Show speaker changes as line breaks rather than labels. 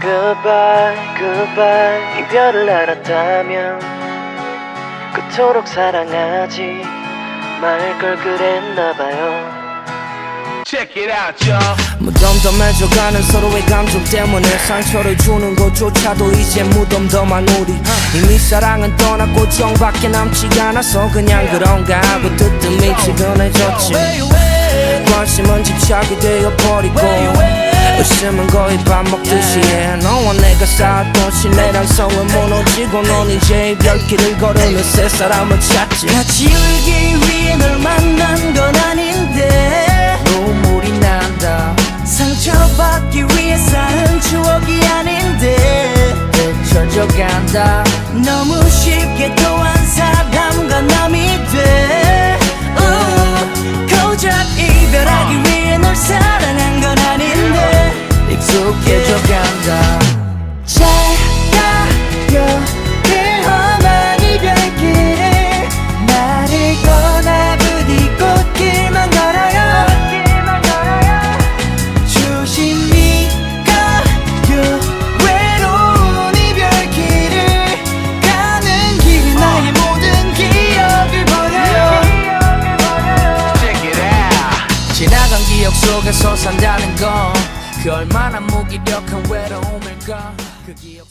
Goodbye, goodbye 이별을 알았다면 그토록 사랑하지 말 걸 그랬나봐요.
Check it out, y'all.
무덤덤해져가는 서로의 감정 때문에 상처를 주는 것조차도 이제 무덤덤한 우리. 이미 사랑은 떠났고 정밖에 남지가 않아서 그냥 그런가 하고 뜨뜻미 지근해졌지. 관심은 집착이 되어버리고 의심은 거의 밥 먹듯이 해. 너와 내가 쌓았던 신뢰랑 성은 무너지고 넌 이제 이별길을 걸으며 새 사람을 찾지. 같이 울기 위해 널 만난 건 아닌데. 눈물이 난다. 상처받기 위해 쌓은 추억이 아닌데. 잊혀져 간다. 너무 쉽게 또한 사람 속에서 산다는 건 그 얼마나 무기력한 외로움일까? 그 기억